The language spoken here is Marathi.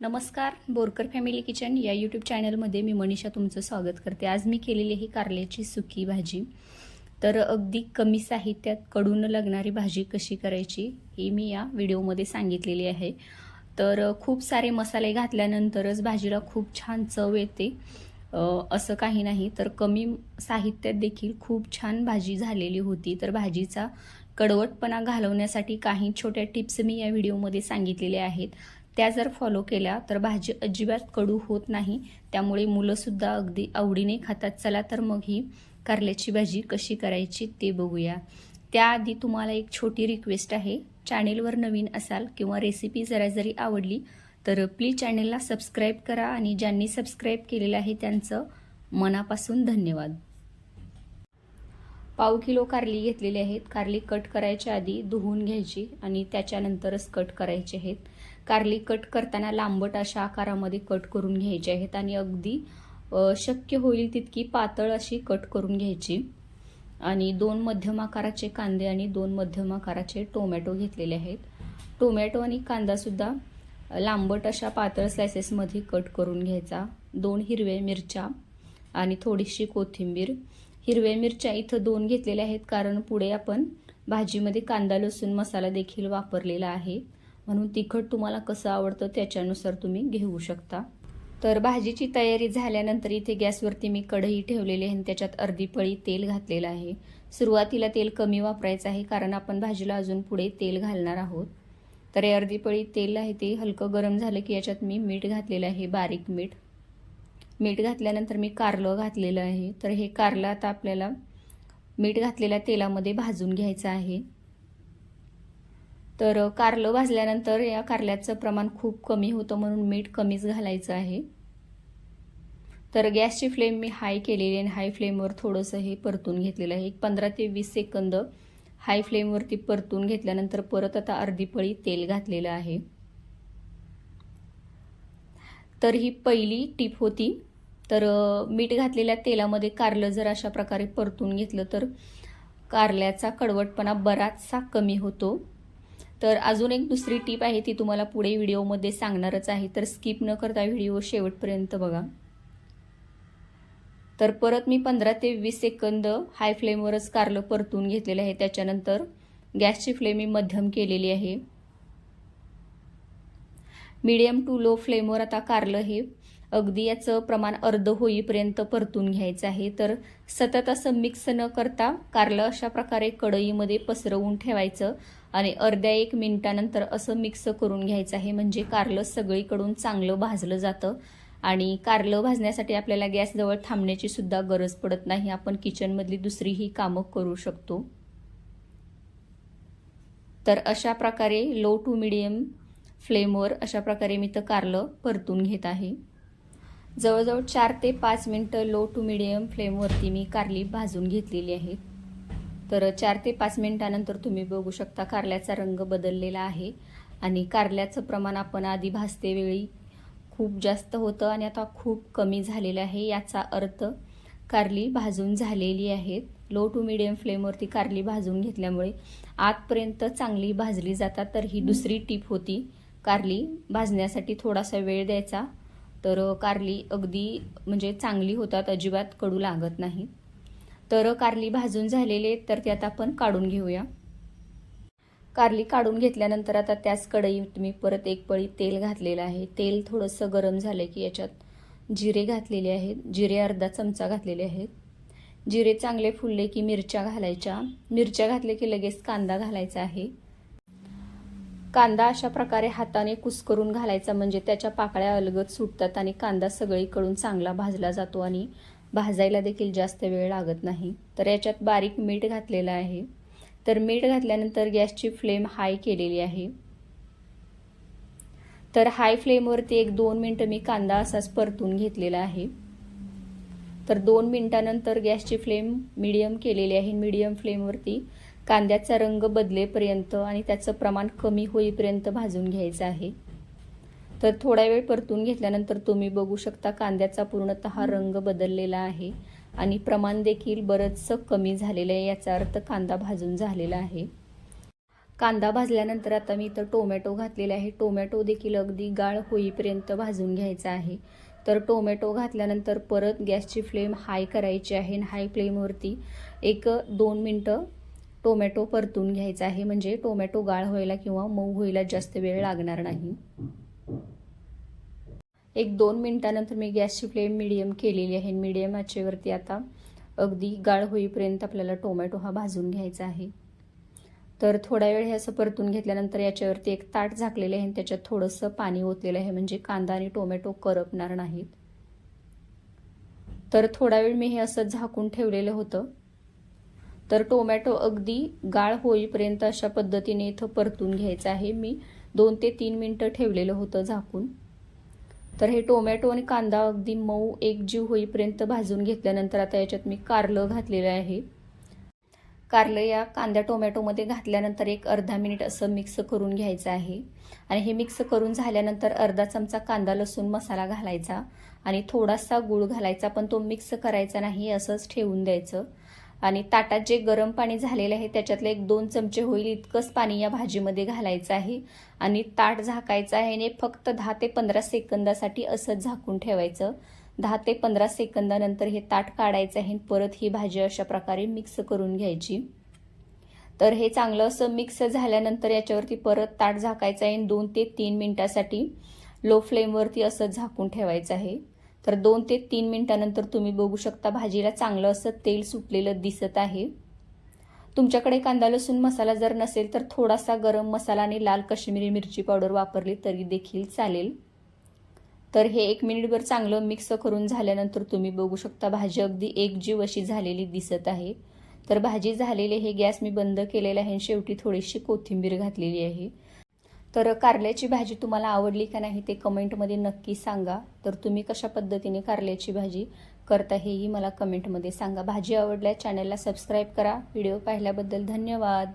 नमस्कार बोरकर फॅमिली किचन या यूट्यूब चॅनलमध्ये मी मनीषा तुमचं स्वागत करते. आज मी केलेली ही कारल्याची सुकी भाजी. तर अगदी कमी साहित्यात कडून लागणारी भाजी कशी करायची हे मी या व्हिडिओमध्ये सांगितलेली आहे. तर खूप सारे मसाले घातल्यानंतरच भाजीला खूप छान चव येते. असं काही नाही तर कमी साहित्यात देखील खूप छान भाजी झालेली होती. तर भाजीचा कडवटपणा घालवण्यासाठी काही छोट्या टिप्स मी या व्हिडिओमध्ये सांगितलेल्या आहेत. त्या जर फॉलो केल्या तर भाजी अजिबात कडू होत नाही. त्यामुळे मुलंसुद्धा अगदी आवडीने खातात. चला तर मग ही कारल्याची भाजी कशी करायची ते बघूया. त्याआधी तुम्हाला एक छोटी रिक्वेस्ट आहे. चॅनेलवर नवीन असाल किंवा रेसिपी जरा जरी आवडली तर प्लीज चॅनेलला सबस्क्राईब करा आणि ज्यांनी सबस्क्राईब केलेलं आहे त्यांचं मनापासून धन्यवाद. पाव किलो कारली घेतलेली आहेत. कारली कट करायच्या आधी धुवून घ्यायची आणि त्याच्यानंतरच कट करायचे आहेत. कारली कट करताना लांबट अशा आकारामध्ये कट करून घ्यायचे आहेत आणि अगदी शक्य होईल तितकी पातळ अशी कट करून घ्यायची. आणि दोन मध्यम आकाराचे कांदे आणि दोन मध्यम आकाराचे टोमॅटो घेतलेले आहेत. टोमॅटो आणि कांदासुद्धा लांबट अशा पातळ स्लायसेसमध्ये कट करून घ्यायचा. दोन हिरव्या मिरच्या आणि थोडीशी कोथिंबीर. हिरव्या मिरच्या इथं दोन घेतलेल्या आहेत कारण पुढे आपण भाजीमध्ये कांदा लसूण मसाला देखील वापरलेला आहे. म्हणून तिखट तुम्हाला कसं आवडतं त्याच्यानुसार तुम्ही घेऊ शकता. तर भाजीची तयारी झाल्यानंतर इथे गॅसवरती मी कढई ठेवलेली आहे आणि त्याच्यात अर्धी पळी तेल घातलेलं आहे. सुरुवातीला तेल कमी वापरायचं आहे कारण आपण भाजीला अजून पुढे तेल घालणार आहोत. तर हे अर्धी पळी तेल आहे ते हलकं गरम झालं की याच्यात मी मीठ घातलेलं आहे बारीक मीठ. मीठ घातल्यानंतर मी कारलं घातलेलं आहे. तर हे कारलं आता आपल्याला मीठ घातलेल्या तेलामध्ये भाजून घ्यायचं आहे. तर कारलं भाजल्यानंतर या कारल्याचं प्रमाण खूप कमी होतं म्हणून मीठ कमीच घालायचं आहे. तर गॅसची फ्लेम मी हाय केलेली आहे आणि हाय फ्लेमवर थोडंसं हे परतून घेतलेलं आहे. एक पंधरा ते वीस सेकंद हाय फ्लेमवरती परतून घेतल्यानंतर परत आता अर्धी पळी तेल घातलेलं आहे. तर ही पहिली टीप होती. तर मीठ घातलेल्या तेलामध्ये कारलं जर अशा प्रकारे परतून घेतलं तर कारल्याचा कडवटपणा बराचसा कमी होतो. तर अजून एक दुसरी टीप आहे ती तुम्हाला पुढे व्हिडिओमध्ये सांगणारच आहे. तर स्किप न करता व्हिडिओ शेवटपर्यंत बघा. तर परत मी पंधरा ते वीस सेकंद हाय फ्लेमवरच कारलं परतून घेतलेलं आहे. त्याच्यानंतर गॅसची फ्लेम मी मध्यम केलेली आहे. मीडियम टू लो फ्लेमवर आता कारलं हे अगदी याचं प्रमाण अर्ध होईपर्यंत परतून घ्यायचं आहे. तर सतत असं मिक्स न करता कारलं अशा प्रकारे कढईमध्ये पसरवून ठेवायचं आणि अर्ध्या एक मिनिटानंतर असं मिक्स करून घ्यायचं आहे. म्हणजे कारलं सगळीकडून चांगलं भाजलं जातं आणि कारलं भाजण्यासाठी आपल्याला गॅसजवळ थांबण्याची सुद्धा गरज पडत नाही. आपण किचनमधली दुसरीही कामं करू शकतो. तर अशा प्रकारे लो टू मिडियम फ्लेमवर अशा प्रकारे मी तर कारलं परतून घेत आहे. जवळजवळ चार ते पाच मिनटं लो टू मिडियम फ्लेमवरती मी कारली भाजून घेतलेली आहे. तर चार ते पाच मिनटानंतर तुम्ही बघू शकता कारल्याचा रंग बदललेला आहे आणि कारल्याचं प्रमाण आपण आधी भाजते वेळी खूप जास्त होतं आणि आता खूप कमी झालेलं आहे. याचा अर्थ कारली भाजून झालेली आहेत लो टू मिडियम फ्लेमवरती कारली भाजून घेतल्यामुळे आतपर्यंत चांगली भाजली जातात. तर ही दुसरी टीप होती. कारली भाजण्यासाठी थोडासा वेळ द्यायचा. तर कारली अगदी म्हणजे चांगली होतात अजिबात कडू लागत नाही. तर कारली भाजून झालेले तर ते आता आपण काढून घेऊया. कारली काढून घेतल्यानंतर आता त्याच कढईत मी परत एक पळी तेल घातलेलं आहे. तेल थोडंसं गरम झालं की याच्यात जिरे घातलेले आहेत. जिरे अर्धा चमचा घातलेले आहेत. जिरे चांगले फुलले की मिरच्या घालायच्या. मिरच्या घातले की लगेच कांदा घालायचा आहे. कांदा अशा प्रकारे हाताने कुस्करून घालायचा म्हणजे त्याच्या पाकळ्या अलगद सुटतात आणि कांदा सगळीकडून चांगला भाजला जातो आणि भाजायला देखील जास्त वेळ लागत नाही. तर याच्यात बारीक मीठ घातलेलं आहे. तर मीठ घातल्यानंतर गॅसची फ्लेम हाय केलेली आहे. तर हाय फ्लेमवरती एक दोन मिनटं मी कांदा असाच परतून घेतलेला आहे. तर दोन मिनटानंतर गॅसची फ्लेम मिडियम केलेली आहे. मिडियम फ्लेमवरती कांद्याचा रंग बदलेपर्यंत आणि त्याचं प्रमाण कमी होईपर्यंत भाजून घ्यायचं आहे. तर थोडा वेळ परतून घेतल्यानंतर तुम्ही बघू शकता कांद्याचा पूर्णतः रंग बदललेला आहे आणि प्रमाण देखील बरंचसं कमी झालेलं आहे याचा अर्थ कांदा भाजून झालेला आहे. कांदा भाजल्यानंतर आता मी इथं टोमॅटो घातलेला आहे. टोमॅटो देखील अगदी गाळ होईपर्यंत भाजून घ्यायचा आहे. तर टोमॅटो घातल्यानंतर परत गॅसची फ्लेम हाय करायची आहे आणि हाय फ्लेमवरती एक दोन मिनटं टोमॅटो परतून घ्यायचा आहे. म्हणजे टोमॅटो गाळ व्हायला किंवा मऊ व्हायला जास्त वेळ लागणार नाही. एक दोन मिनटानंतर मी गॅसची फ्लेम मिडियम केलेली आहे. मिडियम आचेवरती आता अगदी गाळ होईपर्यंत आपल्याला टोमॅटो हा भाजून घ्यायचा आहे. तर थोडा वेळ हे असं परतून घेतल्यानंतर याच्यावरती एक ताट झाकलेलं आहे आणि त्याच्यात थोडंसं पाणी ओतलेलं आहे. म्हणजे कांदा आणि टोमॅटो करपणार नाहीत. तर थोडा वेळ मी हे असं झाकून ठेवलेलं होतं. तर टोमॅटो अगदी गाळ होईपर्यंत अशा पद्धतीने इथं परतून घ्यायचं आहे. मी दोन ते तीन मिनटं ठेवलेलं होतं झाकून. तर हे टोमॅटो आणि कांदा अगदी मऊ एकजीव होईपर्यंत भाजून घेतल्यानंतर आता याच्यात मी कारलं घातलेलं आहे. कारलं या कांद्या टोमॅटोमध्ये घातल्यानंतर एक अर्धा मिनिट असं मिक्स करून घ्यायचं आहे. आणि हे मिक्स करून झाल्यानंतर अर्धा चमचा कांदा लसूण मसाला घालायचा आणि थोडासा गूळ घालायचा पण तो मिक्स करायचा नाही असंच ठेवून द्यायचं. आणि ताटात जे गरम पाणी झालेलं आहे त्याच्यातलं एक दोन चमचे होईल इतकंच पाणी या भाजीमध्ये घालायचं आहे. आणि ताट झाकायचं आहे आणि फक्त दहा ते पंधरा सेकंदासाठी असंच झाकून ठेवायचं. दहा ते पंधरा सेकंदानंतर हे ताट काढायचं आहे परत ही भाजी अशा प्रकारे मिक्स करून घ्यायची. तर हे चांगलं असं मिक्स झाल्यानंतर याच्यावरती परत ताट झाकायचं आहे दोन ते तीन मिनटासाठी लो फ्लेमवरती असं झाकून ठेवायचं आहे. तर दोन ते तीन मिनटानंतर तुम्ही बघू शकता भाजीला चांगलं असं तेल सुटलेलं दिसत आहे. तुमच्याकडे कांदा लसूण मसाला जर नसेल तर थोडासा गरम मसाला आणि लाल कश्मीरी मिरची पावडर वापरली तरी देखील चालेल. तर हे एक मिनिटभर चांगलं मिक्स करून झाल्यानंतर तुम्ही बघू शकता भाजी अगदी एकजीव अशी झालेली दिसत आहे. तर भाजी झालेली हे गॅस मी बंद केलेला आहे शेवटी थोडीशी कोथिंबीर घातलेली आहे. तर कारल्याची भाजी तुम्हाला आवडली का नाही ते कमेंटमध्ये नक्की सांगा. तर तुम्ही कशा पद्धतीने कारल्याची भाजी करता हेही मला कमेंटमध्ये सांगा. भाजी आवडल्या चॅनलला सबस्क्राईब करा. व्हिडिओ पाहिल्याबद्दल धन्यवाद.